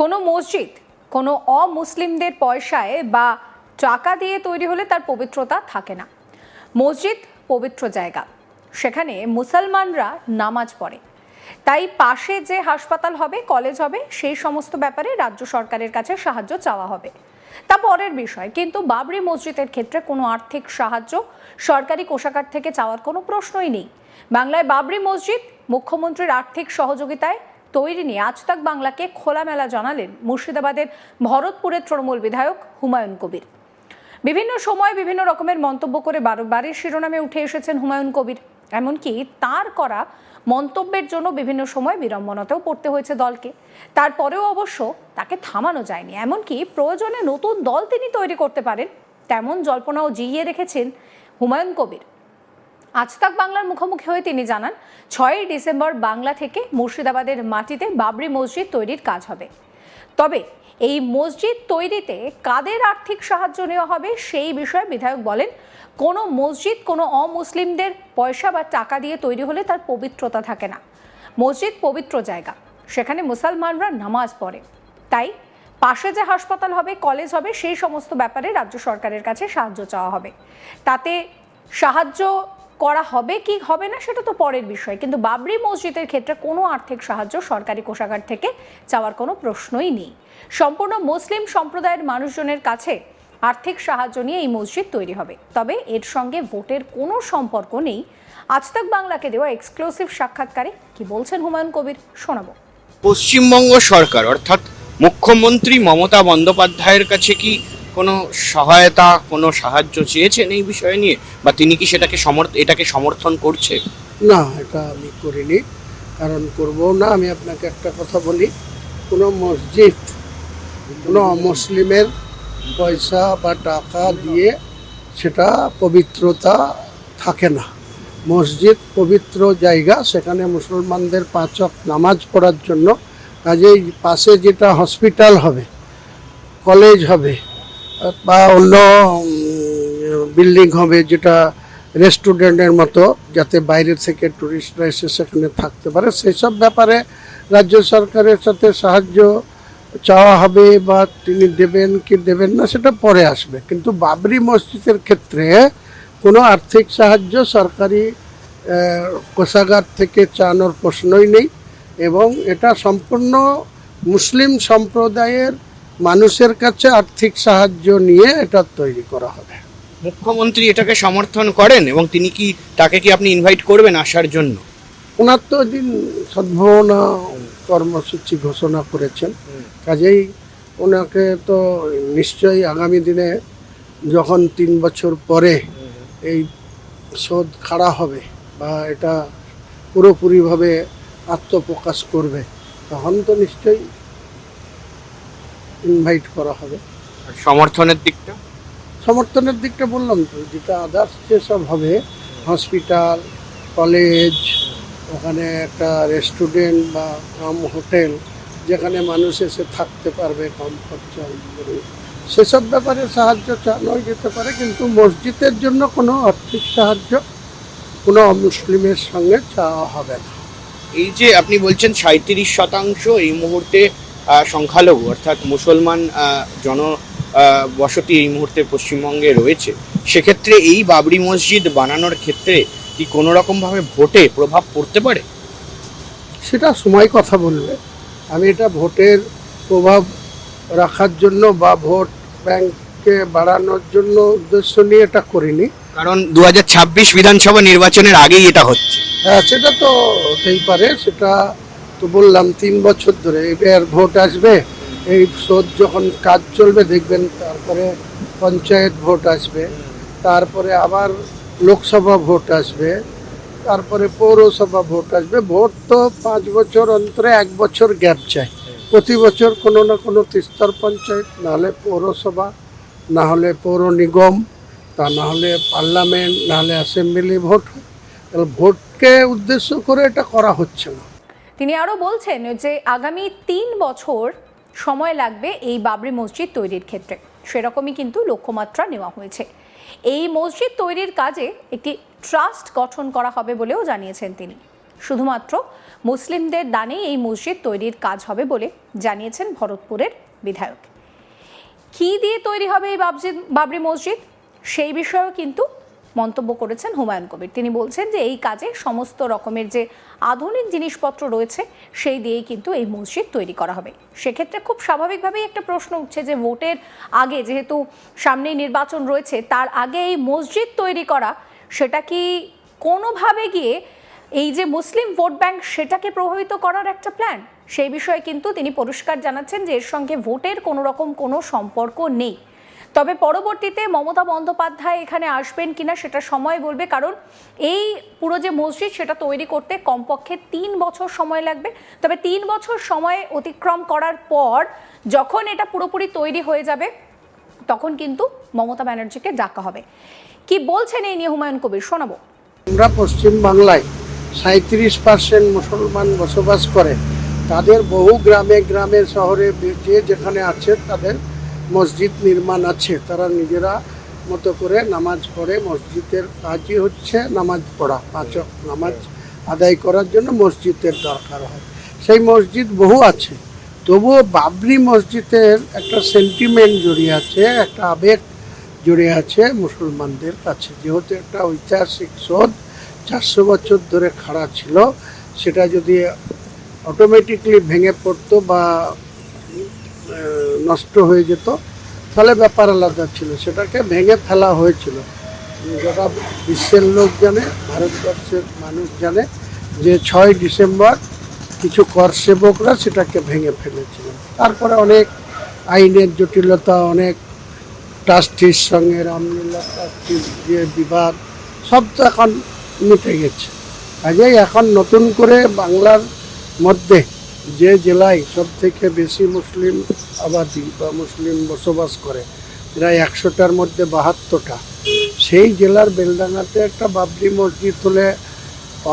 কোনো মসজিদ, কোনো অমুসলিমদের পয়সায় বা টাকা দিয়ে তৈরি হলে তার পবিত্রতা থাকে না। মসজিদ পবিত্র জায়গা। সেখানে মুসলমানরা নামাজ পড়ে। তাই পাশে যে হাসপাতাল হবে, কলেজ হবে, সেই সমস্ত ব্যাপারে রাজ্য সরকারের কাছে সাহায্য চাওয়া হবে। তা পরের বিষয়, কিন্তু বাবরি মসজিদের ক্ষেত্রে কোনো আর্থিক সাহায্য সরকারি কোষাগার থেকে চাওয়ার কোনো প্রশ্নই নেই। বাংলায় বাবরি মসজিদ মুখ্যমন্ত্রীর আর্থিক সহযোগিতায় তৈরি নিয়ে আজ তাক বাংলাকে খোলামেলা জানালেন মুর্শিদাবাদের ভরতপুরের তৃণমূল বিধায়ক হুমায়ুন কবির। বিভিন্ন সময় বিভিন্ন রকমের মন্তব্য করে বারবারের শিরোনামে উঠে এসেছেন হুমায়ুন কবির। এমনকি তার করা মন্তব্যের জন্য বিভিন্ন সময় বিড়ম্বনাতেও পড়তে হয়েছে দলকে। তারপরেও অবশ্য তাকে থামানো যায়নি। এমনকি প্রয়োজনে নতুন দল তিনি তৈরি করতে পারেন, তেমন জল্পনাও জিইয়ে রেখেছেন হুমায়ুন কবির। আজ তাক বাংলার মুখোমুখি হয়ে তিনি জানান, ছয়ই ডিসেম্বর বাংলা থেকে মুর্শিদাবাদের মাটিতে বাবরি মসজিদ তৈরির কাজ হবে। তবে এই মসজিদ তৈরিতে কাদের আর্থিক সাহায্য নেওয়া হবে সেই বিষয়ে বিধায়ক বলেন, কোনো মসজিদ কোনো অমুসলিমদের পয়সা বা টাকা দিয়ে তৈরি হলে তার পবিত্রতা থাকে না। মসজিদ পবিত্র জায়গা, সেখানে মুসলমানরা নামাজ পড়ে। তাই পাশে যে হাসপাতাল হবে, কলেজ হবে, সেই সমস্ত ব্যাপারে রাজ্য সরকারের কাছে সাহায্য চাওয়া হবে। তাতে সাহায্য করা হবে কি হবে না সেটা তো পরের বিষয়। কিন্তু বাবরি মসজিদের ক্ষেত্রে কোনো আর্থিক সাহায্য সরকারি কোষাগার থেকে চাওয়ার কোনো প্রশ্নই নেই। সম্পূর্ণ মুসলিম সম্প্রদায়ের মানুষজনের কাছে আর্থিক সাহায্য নিয়ে এই মসজিদ তৈরি হবে। তবে এর সঙ্গে ভোটের কোনো সম্পর্ক নেই। আজ তাক বাংলাকে দেওয়া এক্সক্লুসিভ সাক্ষাৎকারে কি বলছেন হুমায়ুন কবির শোনাবো। পশ্চিমবঙ্গ সরকার, অর্থাৎ মুখ্যমন্ত্রী মমতা বন্দ্যোপাধ্যায়ের কাছে কি কোনো সহায়তা, কোনো সাহায্য চেয়েছেন এই বিষয় নিয়ে? বা তিনি কি সেটাকে সমর্থ, এটাকে সমর্থন করছে? না, এটা আমি করিনি। কারণ করব না, আমি আপনাকে একটা কথা বলি। কোনো মসজিদ, কোনো মুসলিমের পয়সা বা টাকা দিয়ে সেটা পবিত্রতা থাকে না। মসজিদ পবিত্র জায়গা, সেখানে মুসলমানদের পাঁচক নামাজ পড়ার জন্য। কাজেই পাশে যেটা হসপিটাল হবে, কলেজ হবে বা অন্য বিল্ডিং হবে যেটা রেস্টুরেন্টের মতো, যাতে বাইরে থেকে ট্যুরিস্টরা এসে সেখানে থাকতে পারে। সেই সব ব্যাপারে রাজ্য সরকারের সাথে সাহায্য চাওয়া হবে বা তিনি দেবেন কি দেবেন না, সেটা পরে আসবে। কিন্তু বাবরি মসজিদের ক্ষেত্রে কোনো আর্থিক সাহায্য সরকারি কোষাগার থেকে চানোর প্রশ্নই নেই এবং এটা সম্পূর্ণ মুসলিম সম্প্রদায়ের মানুষের কাছে আর্থিক সাহায্য নিয়ে এটা তৈরি করা হবে। মুখ্যমন্ত্রী এটাকে সমর্থন করেন এবং তিনি কি তাকে কি আপনি ইনভাইট করবেন আসার জন্য? ওনার তো দিন সদ্ভাবনা কর্মসূচি ঘোষণা করেছেন। কাজেই ওনাকে তো নিশ্চয়ই আগামী দিনে যখন তিন বছর পরে এই শোধ খাড়া হবে বা এটা পুরোপুরিভাবে আত্মপ্রকাশ করবে তখন তো নিশ্চয়ই ইনভাইট করা হবে। সমর্থনের দিকটা? সমর্থনের দিকটা বললাম তো যেটা আদার্স যেসব হবে হসপিটাল কলেজ ওখানে একটা রেস্টুরেন্ট বা কাম হোটেল যেখানে মানুষ এসে থাকতে পারবে কম খরচা সেসব ব্যাপারে সাহায্য চালানো যেতে পারে কিন্তু মসজিদের জন্য কোনো আর্থিক সাহায্য কোনো মুসলিমের সঙ্গে চাওয়া হবে না। এই যে আপনি বলছেন সাঁত্রিশ শতাংশ এই মুহূর্তে সংখ্যালঘু অর্থাৎ মুসলমান জন বসতি এই মুহূর্তে পশ্চিমবঙ্গে রয়েছে। সেক্ষেত্রে এই বাবরি মসজিদ বানানোর ক্ষেত্রে কি কোনো রকমভাবে ভোটে প্রভাব পড়তে পারে? সেটা সময় কথা বলবে। আমি এটা ভোটের প্রভাব রাখার জন্য বা ভোট ব্যাংকে বাড়ানোর জন্য উদ্দেশ্য নিয়ে এটা করিনি। কারণ দু হাজার ছাব্বিশ বিধানসভা নির্বাচনের আগেই এটা হচ্ছে। হ্যাঁ সেটা তো হতেই পারে। সেটা তো বললাম, তিন বছর ধরে এবার ভোট আসবে। এই শোধ যখন কাজ চলবে, দেখবেন তারপরে পঞ্চায়েত ভোট আসবে, তারপরে আবার লোকসভা ভোট আসবে, তারপরে পৌরসভা ভোট আসবে। ভোট তো পাঁচ বছর অন্তরে এক বছর গ্যাপ চাই। প্রতি বছর কোনো না কোনো তিস্তর পঞ্চায়েত নাহলে পৌরসভা, না হলে পৌর নিগম, তা না হলে পার্লামেন্ট, না হলে অ্যাসেম্বলি ভোট তাহলে ভোটকে উদ্দেশ্য করে এটা করা হচ্ছে না। তিনি আরও বলছেন যে আগামী তিন বছর সময় লাগবে এই বাবরি মসজিদ তৈরির ক্ষেত্রে। সেরকমই কিন্তু লক্ষ্যমাত্রা নেওয়া হয়েছে। এই মসজিদ তৈরির কাজে একটি ট্রাস্ট গঠন করা হবে বলেও জানিয়েছেন তিনি। শুধুমাত্র মুসলিমদের দানেই এই মসজিদ তৈরির কাজ হবে বলে জানিয়েছেন ভরতপুরের বিধায়ক। কি দিয়ে তৈরি হবে এই বাবরি মসজিদ? সেই বিষয়েও কিন্তু মন্তব্য করেছেন হুমায়ুন কবির। তিনি বলছেন যে এই কাজে সমস্ত রকমের যে আধুনিক জিনিসপত্র রয়েছে, সেই দিয়েই কিন্তু এই মসজিদ তৈরি করা হবে। সেক্ষেত্রে খুব স্বাভাবিকভাবেই একটা প্রশ্ন উঠছে যে ভোটের আগে যেহেতু সামনেই নির্বাচন রয়েছে, তার আগে এই মসজিদ তৈরি করা, সেটা কি কোনোভাবে গিয়ে এই যে মুসলিম ভোট ব্যাংক, সেটাকে প্রভাবিত করার একটা প্ল্যান সেই বিষয়ে কিন্তু তিনি পরিষ্কার জানাচ্ছেন যে এর সঙ্গে ভোটের কোনো রকম কোনো সম্পর্ক নেই। তবে পরবর্তীতে মমতা বন্দ্যোপাধ্যায় এখানে আসবেন কিনা সেটা সময় বলবে, কারণ এই পুরো যে মসজিদ সেটা তৈরি করতে কমপক্ষে তিন বছর সময় লাগবে। তবে তিন বছর সময় অতিক্রম করার পর যখন এটা পুরোপুরি তৈরি হয়ে যাবে, তখন কিন্তু মমতা ব্যানার্জিকে ডাকা হবে। কি বলছেন এই নিয়ে হুমায়ুন কবির? শোনাবো। আমরা পশ্চিম বাংলায় সাঁত্রিশ পার্সেন্ট মুসলমান বসবাস করে, তাদের বহু গ্রামে গ্রামে শহরে যে যেখানে আছে তাদের মসজিদ নির্মাণ আছে। তারা নিজেরা মতো করে নামাজ পড়ে। মসজিদের কাজই হচ্ছে নামাজ পড়া, পাঁচক নামাজ আদায় করার জন্য মসজিদের দরকার হয়। সেই মসজিদ বহু আছে। তবুও বাবরি মসজিদের একটা সেন্টিমেন্ট জড়িয়ে আছে, একটা আবেগ জড়িয়ে আছে মুসলমানদের কাছে। যেহেতু একটা ঐতিহাসিক শোধ চারশো বছর ধরে খাড়া ছিল, সেটা যদি অটোমেটিকলি ভেঙে পড়তো বা নষ্ট হয়ে যেত। তাহলে ব্যাপার আলাদা ছিল। সেটাকে ভেঙে ফেলা হয়েছিল। গোটা বিশ্বের লোক জানে, ভারতবর্ষের মানুষ জানে যে ছয় ডিসেম্বর কিছু কর সেবকরা সেটাকে ভেঙে ফেলেছিলেন তারপরে অনেক আইনের জটিলতা, অনেক ট্রাস্টির সঙ্গে রামলীলা ট্রাস্টির যে বিবাদ, সব তো এখন মিটে গেছে। কাজেই এখন নতুন করে বাংলার মধ্যে যে জেলায় সব থেকে বেশি মুসলিম আবাদি বা মুসলিম বসবাস করে, প্রায় একশোটার মধ্যে বাহাত্তরটা, সেই জেলার বেলডাঙ্গাতে একটা বাবরি মসজিদ হলে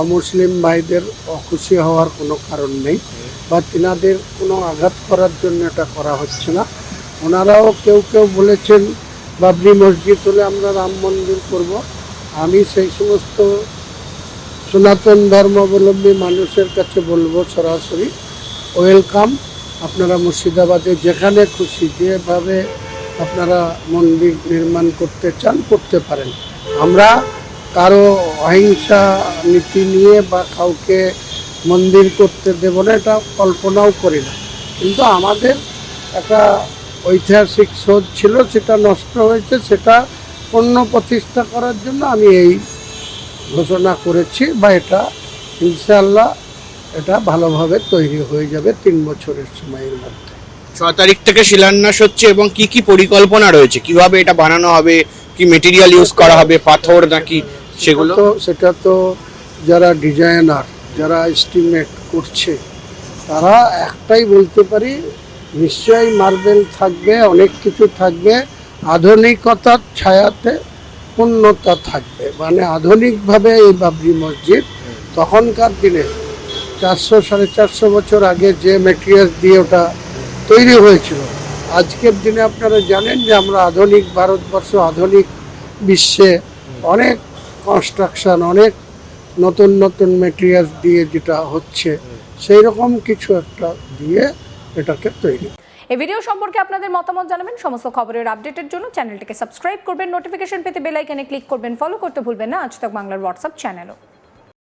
অমুসলিম ভাইদের অখুশি হওয়ার কোনো কারণ নেই বা তিনাদের কোনো আঘাত করার জন্য এটা করা হচ্ছে না। ওনারাও কেউ কেউ বলেছেন, বাবরি মসজিদ হলে আমরা রাম মন্দির করব। আমি সেই সমস্ত সনাতন ধর্মাবলম্বী মানুষের কাছে বলব সরাসরি। ওয়েলকাম। আপনারা মুর্শিদাবাদে যেখানে খুশি যেভাবে আপনারা মন্দির নির্মাণ করতে চান, করতে পারেন। আমরা কারও অহিংসা নীতি নিয়ে বা কাউকে মন্দির করতে দেব না, এটা কল্পনাও করি না। কিন্তু আমাদের একটা ঐতিহাসিক শোধ ছিল, সেটা নষ্ট হয়েছে, সেটা পণ্য প্রতিষ্ঠা করার জন্য আমি এই ঘোষণা করেছি, বা এটা ইনশাল্লাহ এটা ভালোভাবে তৈরি হয়ে যাবে তিন বছরের সময়ের মধ্যে। ছ তারিখ থেকে শিলান্যাস হচ্ছে এবং কি কি পরিকল্পনা রয়েছে? কীভাবে এটা বানানো হবে? কি মেটেরিয়াল ইউজ করা হবে? পাথর নাকি সেগুলো? তো সেটা তো যারা ডিজাইনার যারা এস্টিমেট করছে তারা একটাই বলতে পারি নিশ্চয়ই মার্বেল থাকবে অনেক কিছু থাকবে আধুনিকতার ছায়াতে উন্নতা থাকবে। মানে আধুনিকভাবে এই বাবরি মসজিদ তখনকার দিনে চারশো, সাড়ে চারশো বছর আগে যে মেটেরিয়াল দিয়ে ওটা তৈরি হয়েছিল। আজকের দিনে আপনারা জানেন যে আমরা আধুনিক ভারতবর্ষ, আধুনিক বিশ্বে অনেক কনস্ট্রাকশন অনেক নতুন নতুন মেটেরিয়াল দিয়ে যেটা হচ্ছে সেই রকম কিছু একটা দিয়ে এটাকে তৈরি। এই ভিডিও সম্পর্কে আপনাদের মতামত জানাবেন, সমস্ত খবরের আপডেটের জন্য চ্যানেলটিকে সাবস্ক্রাইব করবেন নোটিফিকেশন পেতে বেল আইকনে ক্লিক করবেন ফলো করতে ভুলবেন না। আজ তক বাংলার হোয়াটসঅ্যাপ চ্যানেলও